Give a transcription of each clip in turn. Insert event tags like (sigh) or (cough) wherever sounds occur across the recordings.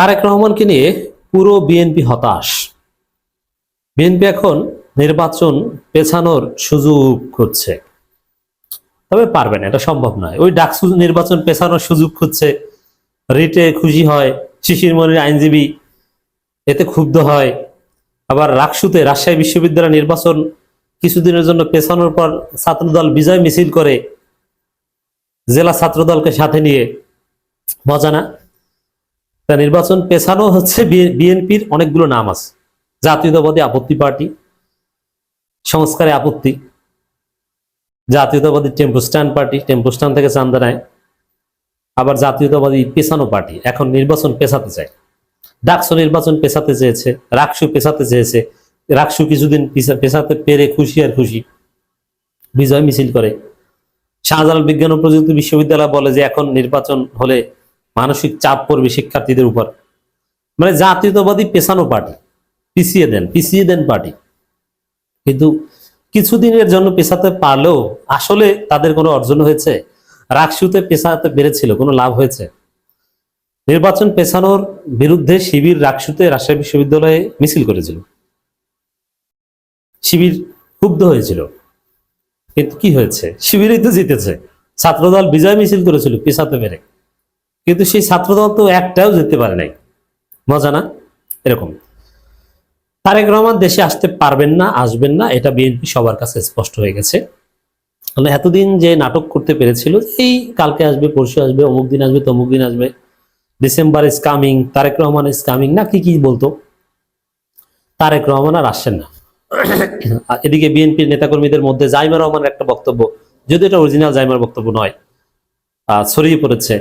তারেক রহমানকে নিয়ে পুরো বিএনপি হতাশ। বিএনপি এখন নির্বাচন পেছানোর সুযোগ খুঁজছে। তবে পারবে না, এটা সম্ভব নয়। ওই ডাকসু নির্বাচন পেছানোর সুযোগ খুঁজছে। রিটে খুশি হয়, শিশির মনির আইনজীবী, এতে ক্ষুব্ধ হয়। আবার রাকসুতে রাজশাহী বিশ্ববিদ্যালয় নির্বাচন কিছুদিনের জন্য পেছানোর পর ছাত্রদল বিজয় মিছিল করে জেলা ছাত্রদলকে সাথে নিয়ে। মজা না? তা নির্বাচন পেছানো হচ্ছে বিএনপির অনেকগুলো নাম আছে। জাতীয়তাবাদী আপত্তি পার্টি, সংস্কারে আপত্তি, জাতীয়তাবাদী tempo stand party, tempo stand থেকে চান্দা নেয়, আবার জাতীয়তাবাদী পেছানো পার্টি। এখন নির্বাচন পেছাতে চায়। ডাকসো নির্বাচন পেছাতে চেয়েছে, রাকসু পেছাতে চেয়েছে, রাকসু কিছুদিন পিছা- পেছাতে পেরে খুশি আর খুশি। বিজয় মিছিল করে। শাহজালাল বিজ্ঞান ও প্রযুক্তি বিশ্ববিদ্যালয় বলে যে, এখন নির্বাচন হলে মানসিক চাপ পড়বে শিক্ষার্থীদের উপর। মানে জাতীয়তাবাদী পেছানো পার্টি, পিছিয়ে দেন পিছিয়ে দেন পার্টি। কিন্তু কিছুদিনের জন্য পেছাতে পারলেও আসলে তাদের কোনো অর্জন হয়েছে? রাকসুতে পেছাতে পেরেছিল, কোনো লাভ হয়েছে? নির্বাচন পেছানোর বিরুদ্ধে শিবির রাকসুতে রাজশাহী বিশ্ববিদ্যালয়ে মিছিল করেছিল। শিবির ক্ষুব্ধ হয়েছিল। কিন্তু কি হয়েছে? শিবিরই তো জিতেছে। ছাত্রদল বিজয় মিছিল করেছিল পেছাতে পেরে। কিন্তু সেই ছাত্রদল তো একটাও যেতে পারে নাই। মজা না? এরকম। তারেক রহমান দেশে আসতে পারবেন না, আসবেন না, এটা বিএনপি সবার কাছে স্পষ্ট হয়ে গেছে। মানে এতদিন যে নাটক করতে পেরেছিল, এই কালকে আসবে, পরশু আসবে, অমুক দিন আসবে, তমুক দিন আসবে, December is coming Tarek Rahman is coming না কি কি বলতো? তারেক রহমান আর আসছেন না। (coughs) এদিকে বিএনপির নেতাকর্মীদের মধ্যে জাইমা রহমানের একটা বক্তব্য যদি এটা অরিজিনাল জাইমার বক্তব্য নয় ছড়িয়ে পড়েছে।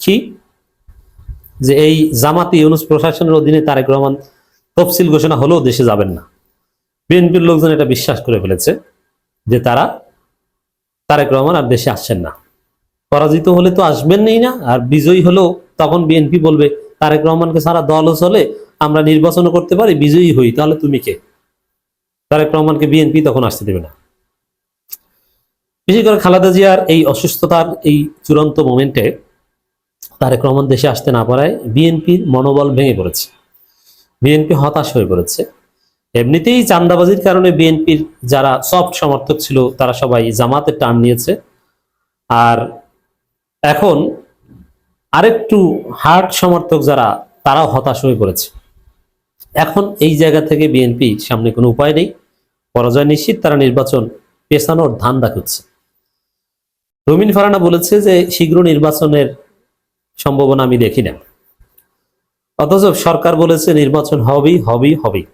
কি যে এই জামাতি ইউনুস প্রশাসনের অধীনে তারেক রহমান তফসিল ঘোষণা হলেও দেশে যাবেন না। বিএনপির লোকজন এটা বিশ্বাস করে ফেলেছে যে তারা তারেক রহমান আর দেশে আসছেন না। পরাজিত হলে তো আসবেনই না আর বিজয়ী হলেও তখন বিএনপি বলবে, তারেক রহমানকে সারা দলও চলে আমরা নির্বাচনও করতে পারি, বিজয়ী হই, তাহলে তুমি কে? তারেক রহমানকে বিএনপি তখন আসতে দেবে না। বিশেষ করে খালেদা জিয়ার এই অসুস্থতার এই চূড়ান্ত মোমেন্টে তারেক রহমান দেশে আসতে না পারায় বিএনপির মনোবল ভেঙে পড়েছে। বিএনপি হতাশ হয়ে পড়েছে। এমনিতেই চান্দাবাজির কারণে বিএনপির যারা সফট সমর্থক ছিল, তারা সবাই জামাতের টান নিয়েছে। আর এখন আরেকটু হার্ড সমর্থক যারা, তারাও হতাশ হয়ে পড়েছে। এখন এই জায়গা থেকে বিএনপি সামনে কোনো উপায় নেই। পরাজয় নিশ্চিত, তারা নির্বাচন পেছানোর ধান্দা খুঁজছে। রুমিন ফারানা বলেছে যে, শীঘ্র নির্বাচনের সম্ভাবনা আমি দেখি না। অথচ সরকার বলেছে নির্বাচন হবেই হবেই হবেই।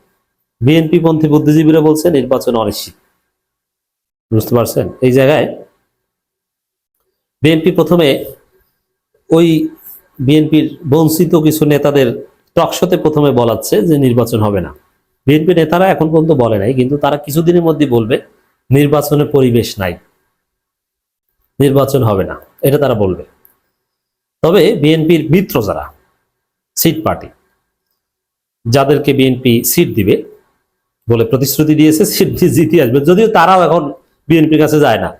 বিএনপি পন্থী বুদ্ধিজীবীরা বলছে নির্বাচন অনিশ্চিত। বুঝতে পারছেন? এই জায়গায় বিএনপি প্রথমে ওই বিএনপির বঞ্চিত কিছু নেতাদের টকশোতে প্রথমে বলাচ্ছে যে নির্বাচন হবে না। বিএনপি নেতারা এখন পর্যন্ত বলে নাই, কিন্তু তারা কিছুদিনের মধ্যে বলবে নির্বাচনের পরিবেশ নাই। নির্বাচন হবে না, এটা তারা বলবে। তবে বিএনপির মিত্র যারা, সিট পার্টি, যাদেরকে বিএনপি সিট দিবে বলে প্রতিশ্রুতি দিয়েছে, সিট জিতে আসবে। যদিও তারাও এখন বিএনপির কাছে যায় না।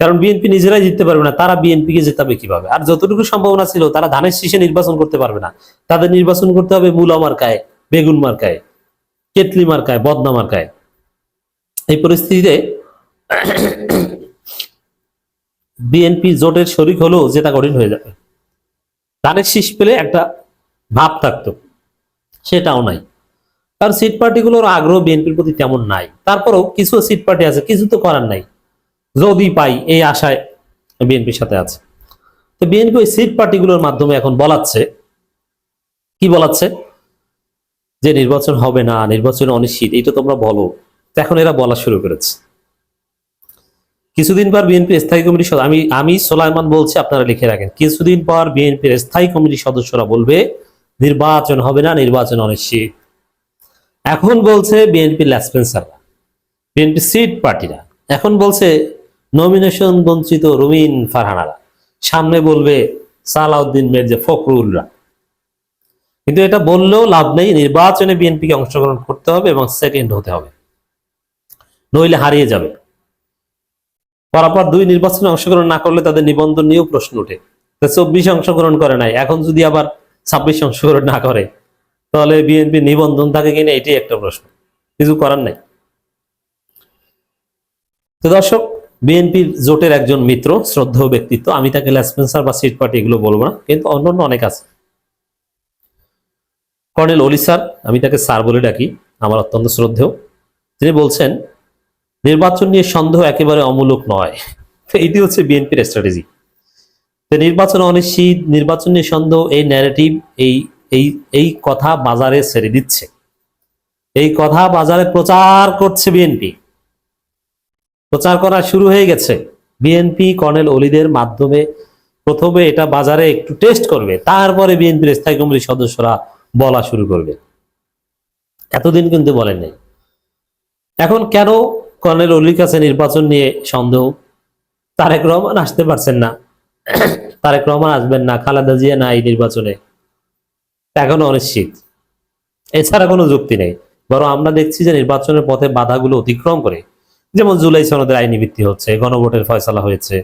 কারণ বিএনপি নিজেরাই জিততে পারবে না, তারা বিএনপিকে জেতাবে কীভাবে? আর যতটুকু সম্ভাবনা ছিল, তারা ধানের শীষে নির্বাচন করতে পারবে না। তাদের নির্বাচন করতে হবে মূলা মার্কায় বেগুন মার্কায় কেটলি মার্কায় বদনা মার্কায় এই পরিস্থিতিতে বিএনপি জোটের শরিক হলেও জেতা কঠিন হয়ে যাবে। ধানের শীষ পেলে একটা ভাব থাকতো। সেটাও নাই। কারণ সিট পার্টিগুলোর আগ্রহ বিএনপির প্রতি তেমন নাই। তারপরেও কিছু সিট পার্টি আছে, কিছু তো করার নাই। যদি পাই এই আশায় বিএনপির সাথে আছে। তো বিএনপি ওই সিট পার্টিগুলোর মাধ্যমে এখন বলাচ্ছে। কি বলাচ্ছে? যে নির্বাচন হবে না, নির্বাচন অনিশ্চিত, এইটা তোমরা বলো। এখন এরা বলা শুরু করেছে। কিছুদিন পর বিএনপির স্থায়ী কমিটির সদস্য আমি আমি সোলাইমান বলছি, আপনারা লিখে রাখেন। কিছুদিন পর বিএনপির স্থায়ী কমিটির সদস্যরা বলবে, নির্বাচন হবে না, নির্বাচন অনিশ্চিত। এখন বলছে বিএনপি ল্যাসপেন্সাররা বিএনপি সিট পার্টিরা এখন বলছে নমিনেশন বঞ্চিত রুমিন ফারহানারা। সামনে বলবে সালাউদ্দিন মির্জা ফখরুলরা। কিন্তু এটা বললেও লাভ নেই, নির্বাচনে বিএনপিকে অংশগ্রহণ করতে হবে এবং সেকেন্ড হতে হবে। নইলে হারিয়ে যাবে। পরাপর দুই নির্বাচনে অংশগ্রহণ না করলে তাদের নিবন্ধন নিয়েও প্রশ্ন ওঠে। চব্বিশে অংশগ্রহণ করে নাই, এখন যদি আবার ছাব্বিশ অংশগ্রহণ না করে, তাহলে বিএনপি নিবন্ধন থাকে কিনা এটাই একটা প্রশ্ন। কিছু করার নাই। তো দর্শক, বিএনপির জোটের একজন মিত্র, শ্রদ্ধেয় ব্যক্তিত্ব, আমি তাকে লেসপেন্সার বা সিট পার্টি এগুলো বলব না, কিন্তু অন্যান্য অনেক আছে। কর্নেল অলি স্যার, আমি তাকে স্যার বলে ডাকি, আমার অত্যন্ত শ্রদ্ধেয়। তিনি বলছেন নির্বাচন নিয়ে সন্দেহ একেবারে অমূলক নয়। এটি হচ্ছে বিএনপির স্ট্র্যাটেজি তো নির্বাচন অনিশ্চিত, নির্বাচন নিয়ে সন্দেহ, এই ন্যারেটিভ এই এই এই কথা বাজারে ছেড়ে দিচ্ছে। এই কথা বাজারে প্রচার করছে বিএনপি। প্রচার করা শুরু হয়ে গেছে। বিএনপি, কর্নেল অলিদের মাধ্যমে প্রথমে এটা বাজারে একটু টেস্ট করবে। তারপরে বিএনপির স্থায়ী কমিটির সদস্যরা বলা শুরু করবে। এতদিন কিন্তু বলেন নাই এখন কেন কর্নেল অলির কাছে নির্বাচন নিয়ে সন্দেহ। তারেক রহমান আসতে পারছেন না। তারেক রহমান আসবেন না। খালেদা জিয়া না এই নির্বাচনে। এখনও অনিশ্চিত। এছাড়া কোনো যুক্তি নেই। বরং আমরা দেখছি যে নির্বাচনের পথে বাধাগুলো অতিক্রম করে। যেমন জুলাই সনদের আইনি ভিত্তি হচ্ছে, গণভোটের ফয়সালা হয়েছে,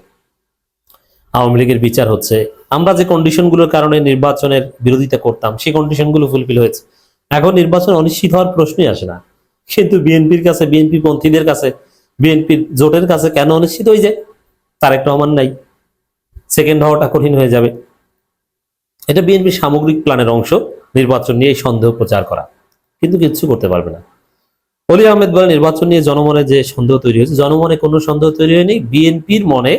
আওয়ামী লীগের বিচার হচ্ছে। আমরা যে কন্ডিশনগুলোর কারণে নির্বাচনের বিরোধিতা করতাম, সেই কন্ডিশনগুলো ফুলফিল হয়েছে। এখন নির্বাচন অনিশ্চিত হওয়ার প্রশ্নই আসে না। কিন্তু বিএনপির কাছে, বিএনপি পন্থীদের কাছে বিএনপির জোটের কাছে কেন অনিশ্চিত হয়ে যায় তারেক রহমান নাই? সেকেন্ড হওয়াটা কঠিন হয়ে যাবে। এটা বিএনপির সামগ্রিক প্ল্যানের অংশ, নির্বাচন নিয়ে সন্দেহ প্রচার করা। কিন্তু কিচ্ছু করতে পারবে না। অলি আহমেদ বলে নির্বাচন নিয়ে জনমনে যে সন্দেহ তৈরি হয়েছে, জনমনে কোনো সন্দেহ তৈরি হয়নি। বিএনপির মনে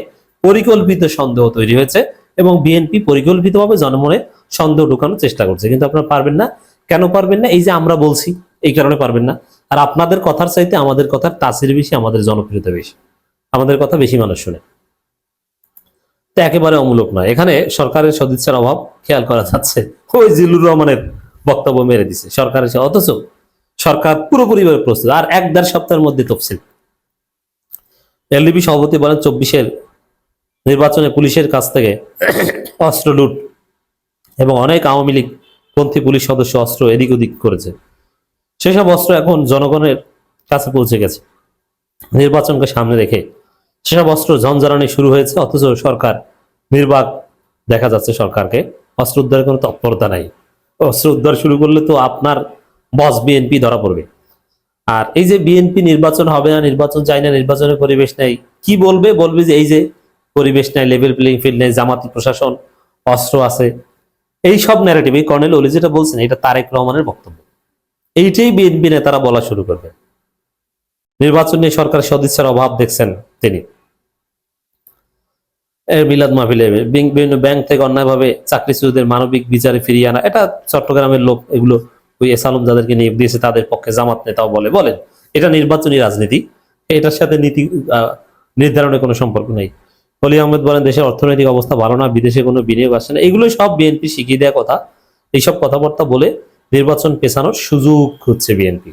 পরিকল্পিত সন্দেহ তৈরি হয়েছে এবং বিএনপি পরিকল্পিতভাবে জনমনে সন্দেহ ঢুকানোর চেষ্টা করছে। কিন্তু আপনারা পারবেন না? কেন পারবেন না? এই যে আমরা বলছি এই কারণে পারবেন না। আর আপনাদের কথার চাইতে আমাদের কথার তাসির বেশি, আমাদের জনপ্রিয়তা বেশি। আমাদের কথা বেশি মানুষ শুনে। তো একেবারে অমূলক নয়। এখানে সরকারের সদিচ্ছার অভাব খেয়াল করা যাচ্ছে। ওই জিল্লুর রহমানের বক্তব্য মেরে দিছে সরকারের অথচ সরকার পুরোপুরিভাবে প্রস্তুত। আর এক দেড় সপ্তাহের মধ্যে তফসিল। এলডিপি সভাপতি বলেন, চব্বিশের নির্বাচনে পুলিশের কাছ থেকে অস্ত্র লুট এবং অনেক আওয়ামী লীগ পন্থী পুলিশ সদস্য অস্ত্র এদিক ওদিক করেছে। সেসব অস্ত্র এখন জনগণের কাছে পৌঁছে গেছে। নির্বাচনকে সামনে রেখে সেসব অস্ত্র ঝঞ্ঝারানি শুরু হয়েছে, অথচ সরকার নির্বাক দেখা যাচ্ছে সরকারকে। অস্ত্র উদ্ধারের কোনো তৎপরতা নাই। অস্ত্র উদ্ধার শুরু করলে তো আপনার বস বিএনপি ধরা পড়বে। আর এই যে বিএনপি নির্বাচন হবে না, নির্বাচন চাই না, নির্বাচনের পরিবেশ নাই, কি বলবে? বলবে যে এই যে পরিবেশ নাই, লেভেল প্লেইং ফিল্ড নেই, জামাতি প্রশাসন, অস্ত্র আছে। এই সব ন্যারেটিভ এই কর্নেল ওলি যেটা বলছেন, এটা তারেক রহমানের বক্তব্য। এইটাই বিএনপি নেতারা বলা শুরু করবে। নির্বাচন নিয়ে সরকারের সদিচ্ছার অভাব দেখছেন তিনি। এর মিলাদ মাহফিলে বিভিন্ন ব্যাংক থেকে অন্যায়ভাবে চাকরিচ্যুতদের মানবিক বিচারে ফিরিয়ে আনা, এটা চট্টগ্রামের লোক এগুলো ওই এসালম যাদেরকে নিয়োগ দিয়েছে তাদের পক্ষে জামাত নেতাও বলে, বলেন, এটা নির্বাচনী রাজনীতি, এটার সাথে নীতি নির্ধারণের কোনো সম্পর্ক নেই। অলি আহমেদ বলেন, দেশের অর্থনৈতিক অবস্থা ভালো না, বিদেশে কোনো বিনিয়োগ আসে না এগুলো সব বিএনপি শিখিয়ে দেওয়া কথা, এইসব কথাবার্তা বলে নির্বাচন পেছানোর সুযোগ খুঁজছে বিএনপি।